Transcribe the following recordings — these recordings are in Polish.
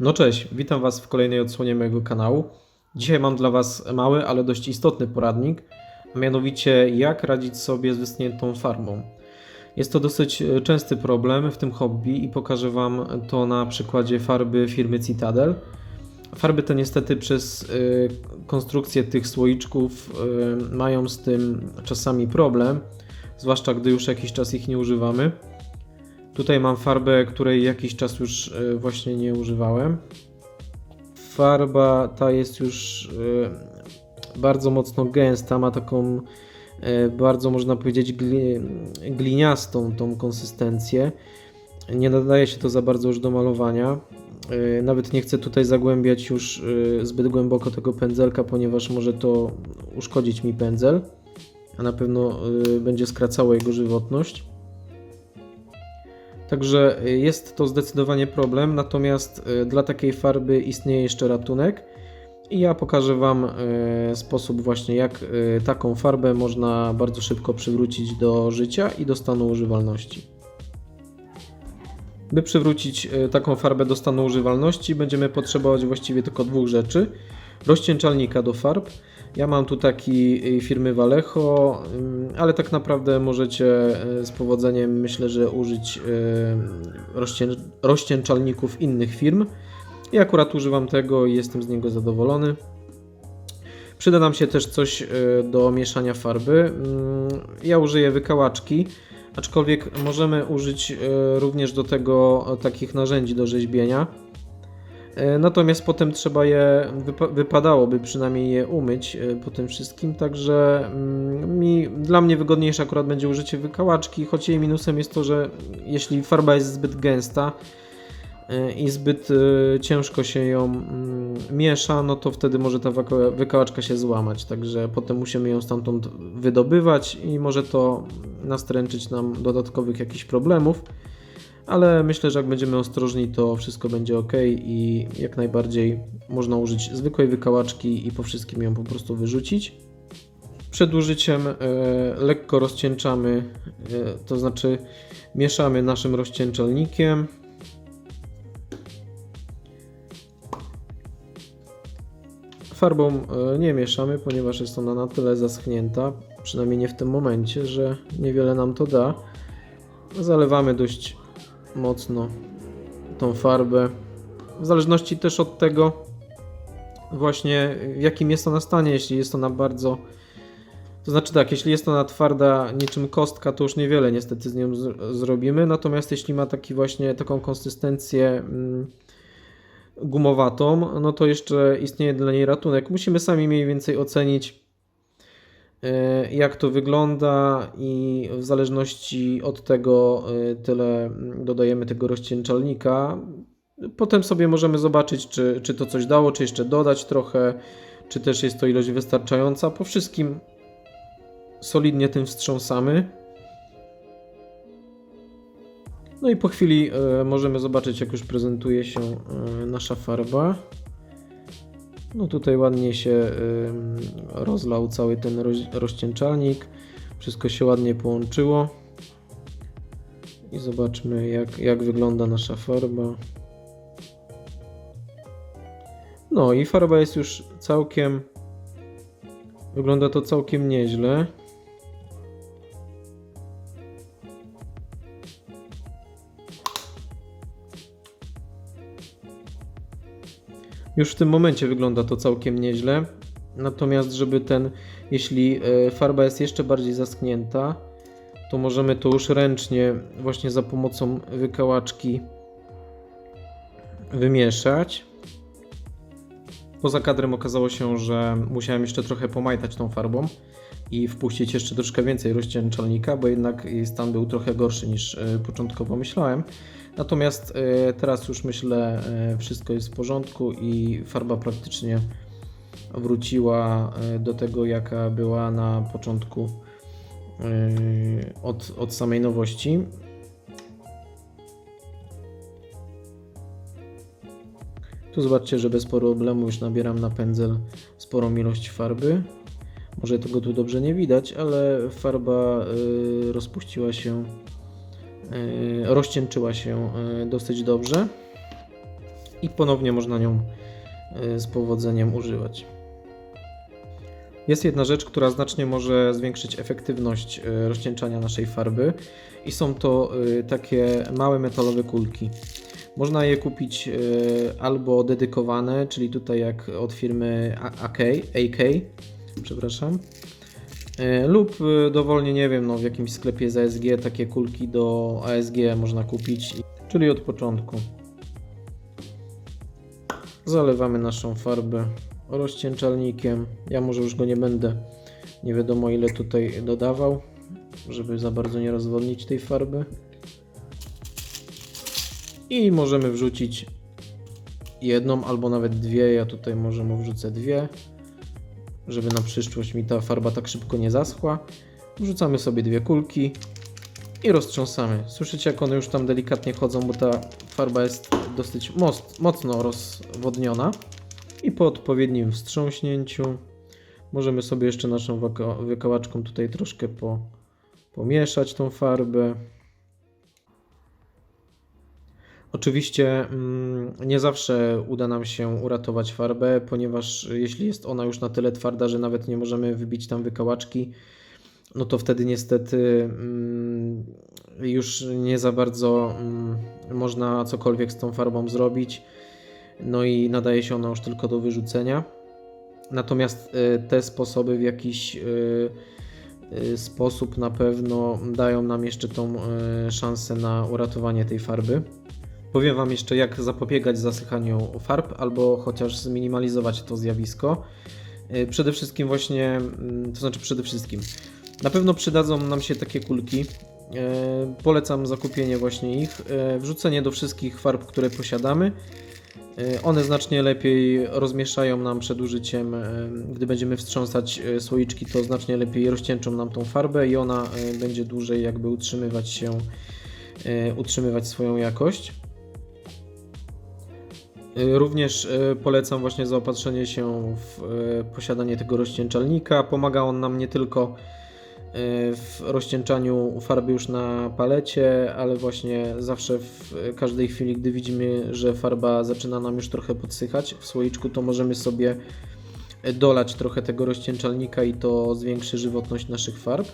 No cześć, witam Was w kolejnej odsłonie mojego kanału. Dzisiaj mam dla Was mały, ale dość istotny poradnik, a mianowicie jak radzić sobie z wyschniętą farbą. Jest to dosyć e, częsty problem w tym hobby i pokażę Wam to na przykładzie farby firmy Citadel. Farby te niestety przez e, konstrukcję tych słoiczków e, mają z tym czasami problem, zwłaszcza gdy już jakiś czas ich nie używamy. Tutaj mam farbę, której jakiś czas już e, właśnie nie używałem. Farba ta jest już e, bardzo mocno gęsta, ma taką e, bardzo można powiedzieć gli, gliniastą tą konsystencję. Nie nadaje się to za bardzo już do malowania. Nawet nie chcę tutaj zagłębiać już zbyt głęboko tego pędzelka, ponieważ może to uszkodzić mi pędzel, a na pewno będzie skracało jego żywotność. Także y, jest to zdecydowanie problem, natomiast y, dla takiej farby istnieje jeszcze ratunek i ja pokażę Wam y, sposób właśnie jak taką farbę można bardzo szybko przywrócić do życia i do stanu używalności. By przywrócić taką farbę do stanu używalności będziemy potrzebować właściwie tylko dwóch rzeczy. Rozcieńczalnika do farb. Ja mam tu taki y, firmy Vallejo, ym, ale tak naprawdę możecie y, z powodzeniem myślę, że użyć y, rozcieńczalników innych firm. Ja akurat używam tego i jestem z niego zadowolony. Przyda nam się też coś y, do mieszania farby. Ym, Ja użyję wykałaczki, aczkolwiek możemy użyć y, również do tego takich narzędzi do rzeźbienia. E, Natomiast potem trzeba je, wypa- wypadałoby przynajmniej je umyć e, po tym wszystkim, także mm, mi, dla mnie wygodniejsze akurat będzie użycie wykałaczki, choć jej minusem jest to, że jeśli farba jest zbyt gęsta e, i zbyt ciężko się ją mm, miesza, no to wtedy może ta wyka- wykałaczka się złamać, także potem musimy ją stamtąd wydobywać i może to nastręczyć nam dodatkowych jakichś problemów ale myślę, że jak będziemy ostrożni, to wszystko będzie ok i jak najbardziej można użyć zwykłej wykałaczki i po wszystkim ją po prostu wyrzucić. Przed użyciem e, lekko rozcieńczamy, e, to znaczy mieszamy naszym rozcieńczalnikiem. Farbą e, nie mieszamy, ponieważ jest ona na tyle zaschnięta, przynajmniej nie w tym momencie, że niewiele nam to da. Zalewamy dość mocno tą farbę. W zależności też od tego, właśnie w jakim jest ona stanie. Jeśli jest ona bardzo. To znaczy tak, jeśli jest ona twarda niczym kostka, to już niewiele niestety z nią zrobimy. Natomiast jeśli ma taki właśnie taką konsystencję mm, gumowatą, no to jeszcze istnieje dla niej ratunek. Musimy sami mniej więcej ocenić, jak to wygląda i w zależności od tego e, tyle dodajemy tego rozcieńczalnika. Potem sobie możemy zobaczyć, czy, czy to coś dało, czy jeszcze dodać trochę, czy też jest to ilość wystarczająca. Po wszystkim solidnie tym wstrząsamy. No i po chwili e, możemy zobaczyć, jak już prezentuje się e, nasza farba. No tutaj ładnie się rozlał cały ten roz, rozcieńczalnik. Wszystko się ładnie połączyło. I zobaczmy jak, jak wygląda nasza farba. No i farba jest już całkiem... Wygląda to całkiem nieźle. Już w tym momencie wygląda to całkiem nieźle. Natomiast, żeby ten, jeśli e, farba jest jeszcze bardziej zaschnięta, to możemy to już ręcznie, właśnie za pomocą wykałaczki, wymieszać. Poza kadrem okazało się, że musiałem jeszcze trochę pomajtać tą farbą i wpuścić jeszcze troszkę więcej rozcieńczalnika, bo jednak jej stan był trochę gorszy niż e, początkowo myślałem. Natomiast e, teraz już myślę, e, wszystko jest w porządku i farba praktycznie wróciła e, do tego, jaka była na początku od, od samej nowości. Tu zobaczcie, że bez problemu już nabieram na pędzel sporą ilość farby. Może tego tu dobrze nie widać, ale farba rozpuściła się, rozcieńczyła się y, dosyć dobrze. i ponownie można nią y, z powodzeniem używać. Jest jedna rzecz, która znacznie może zwiększyć efektywność rozcieńczania naszej farby i są to takie małe metalowe kulki. Można je kupić albo dedykowane, czyli tutaj jak od firmy AK, AK przepraszam, lub y, dowolnie, nie wiem, no, w jakimś sklepie z ASG takie kulki do ASG można kupić, czyli od początku. Zalewamy naszą farbę rozcieńczalnikiem. Ja może już go nie będę nie wiadomo ile tutaj dodawał, żeby za bardzo nie rozwodnić tej farby. I możemy wrzucić jedną albo nawet dwie. Ja tutaj może mu wrzucę dwie, żeby na przyszłość mi ta farba tak szybko nie zaschła. Wrzucamy sobie dwie kulki i roztrząsamy. Słyszycie jak one już tam delikatnie chodzą, bo ta farba jest dosyć moc, mocno rozwodniona. I po odpowiednim wstrząśnięciu możemy sobie jeszcze naszą wykałaczką tutaj troszkę po, pomieszać tą farbę. Oczywiście mm, nie zawsze uda nam się uratować farbę, ponieważ jeśli jest ona już na tyle twarda, że nawet nie możemy wybić tam wykałaczki, no to wtedy niestety mm, już nie za bardzo mm, można cokolwiek z tą farbą zrobić. No i nadaje się ona już tylko do wyrzucenia. Natomiast y, te sposoby w jakiś y, y, sposób na pewno dają nam jeszcze tą szansę na uratowanie tej farby. Powiem Wam jeszcze, jak zapobiegać zasychaniu farb, albo chociaż zminimalizować to zjawisko. Y, Przede wszystkim właśnie, mm, to znaczy przede wszystkim, na pewno przydadzą nam się takie kulki. E, Polecam zakupienie właśnie ich, e, wrzucenie do wszystkich farb, które posiadamy. One znacznie lepiej rozmieszają nam przed użyciem, gdy będziemy wstrząsać słoiczki, to znacznie lepiej rozcieńczą nam tą farbę i ona będzie dłużej jakby utrzymywać się, utrzymywać swoją jakość. E, Również e, polecam właśnie zaopatrzenie się w e, posiadanie tego rozcieńczalnika. Pomaga on nam nie tylko w rozcieńczaniu farby już na palecie, ale właśnie zawsze w każdej chwili, gdy widzimy, że farba zaczyna nam już trochę podsychać w słoiczku, to możemy sobie dolać trochę tego rozcieńczalnika i to zwiększy żywotność naszych farb.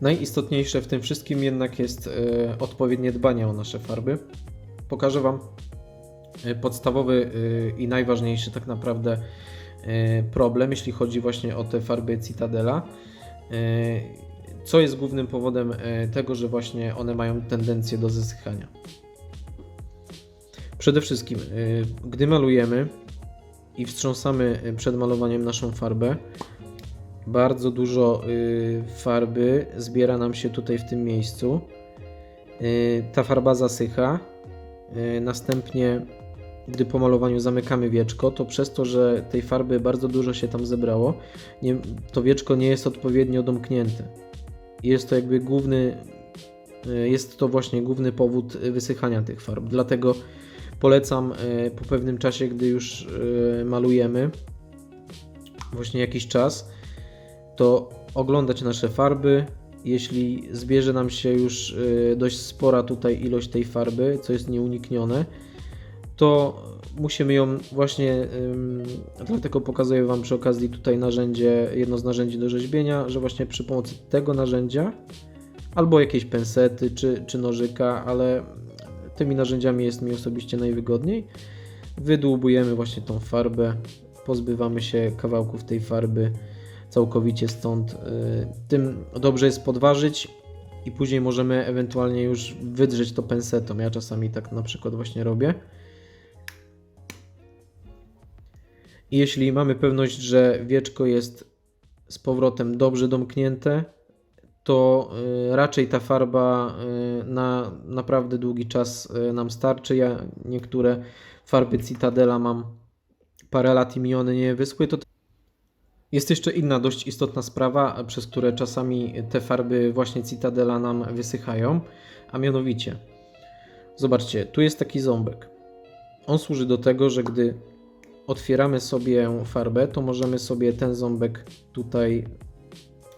Najistotniejsze w tym wszystkim jednak jest odpowiednie dbanie o nasze farby. Pokażę Wam podstawowy e, i najważniejszy tak naprawdę e, problem, jeśli chodzi właśnie o te farby Citadela. E, Co jest głównym powodem e, tego, że właśnie one mają tendencję do zasychania? Przede wszystkim, e, gdy malujemy i wstrząsamy e, przed malowaniem naszą farbę, bardzo dużo farby zbiera nam się tutaj w tym miejscu. Ta farba zasycha. Następnie, gdy po malowaniu zamykamy wieczko, to przez to, że tej farby bardzo dużo się tam zebrało, nie, to wieczko nie jest odpowiednio domknięte. Jest to jakby główny, y, jest to właśnie główny powód wysychania tych farb. Dlatego polecam y, po pewnym czasie, gdy już y, malujemy, właśnie jakiś czas, to oglądać nasze farby. Jeśli zbierze nam się już dość spora tutaj ilość tej farby, co jest nieuniknione, to musimy ją właśnie, dlatego pokazuję Wam przy okazji tutaj narzędzie, jedno z narzędzi do rzeźbienia, że właśnie przy pomocy tego narzędzia, albo jakieś pensety, czy, czy nożyka, ale tymi narzędziami jest mi osobiście najwygodniej, wydłubujemy właśnie tą farbę, pozbywamy się kawałków tej farby, całkowicie stąd. y, Tym dobrze jest podważyć i później możemy ewentualnie już wydrzeć to pensetą. Ja czasami tak na przykład właśnie robię. Jeśli mamy pewność, że wieczko jest z powrotem dobrze domknięte, to y, raczej ta farba y, na naprawdę długi czas y, nam starczy. Ja niektóre farby Citadela mam parę lat i mi one nie wyschły, to jest jeszcze inna dość istotna sprawa, przez które czasami te farby właśnie Citadela nam wysychają, a mianowicie, zobaczcie, tu jest taki ząbek. On służy do tego, że gdy otwieramy sobie farbę, to możemy sobie ten ząbek tutaj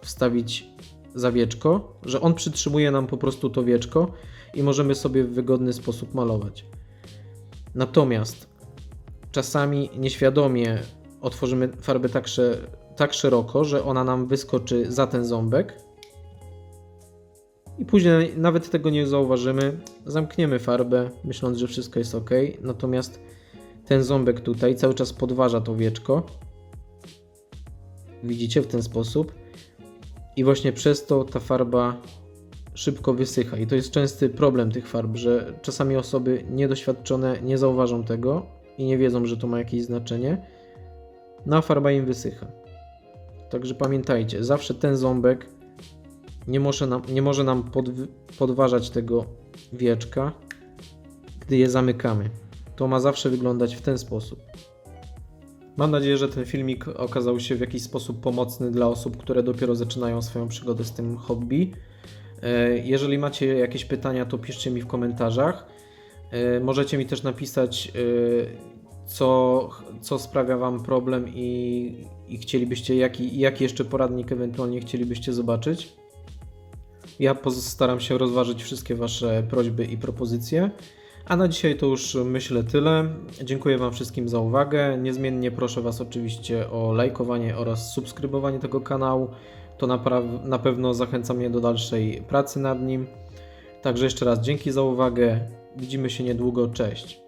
wstawić za wieczko, że on przytrzymuje nam po prostu to wieczko i możemy sobie w wygodny sposób malować. Natomiast czasami nieświadomie otworzymy farbę tak, tak szeroko, że ona nam wyskoczy za ten ząbek. I później nawet tego nie zauważymy. Zamkniemy farbę, myśląc, że wszystko jest ok. Natomiast ten ząbek tutaj cały czas podważa to wieczko. Widzicie w ten sposób. I właśnie przez to ta farba szybko wysycha. I to jest częsty problem tych farb, że czasami osoby niedoświadczone nie zauważą tego i nie wiedzą, że to ma jakieś znaczenie. No a farba im wysycha. Także pamiętajcie, zawsze ten ząbek nie może nam, nie może nam podw- podważać tego wieczka, gdy je zamykamy. To ma zawsze wyglądać w ten sposób. Mam nadzieję, że ten filmik okazał się w jakiś sposób pomocny dla osób, które dopiero zaczynają swoją przygodę z tym hobby. E, Jeżeli macie jakieś pytania, to piszcie mi w komentarzach. E, Możecie mi też napisać, e, co, co sprawia Wam problem i, i chcielibyście, jaki, jaki jeszcze poradnik ewentualnie chcielibyście zobaczyć. Ja postaram się rozważyć wszystkie Wasze prośby i propozycje. A na dzisiaj to już myślę tyle. Dziękuję Wam wszystkim za uwagę. Niezmiennie proszę Was oczywiście o lajkowanie oraz subskrybowanie tego kanału. To napra- na pewno zachęca mnie do dalszej pracy nad nim. Także jeszcze raz dzięki za uwagę. Widzimy się niedługo. Cześć.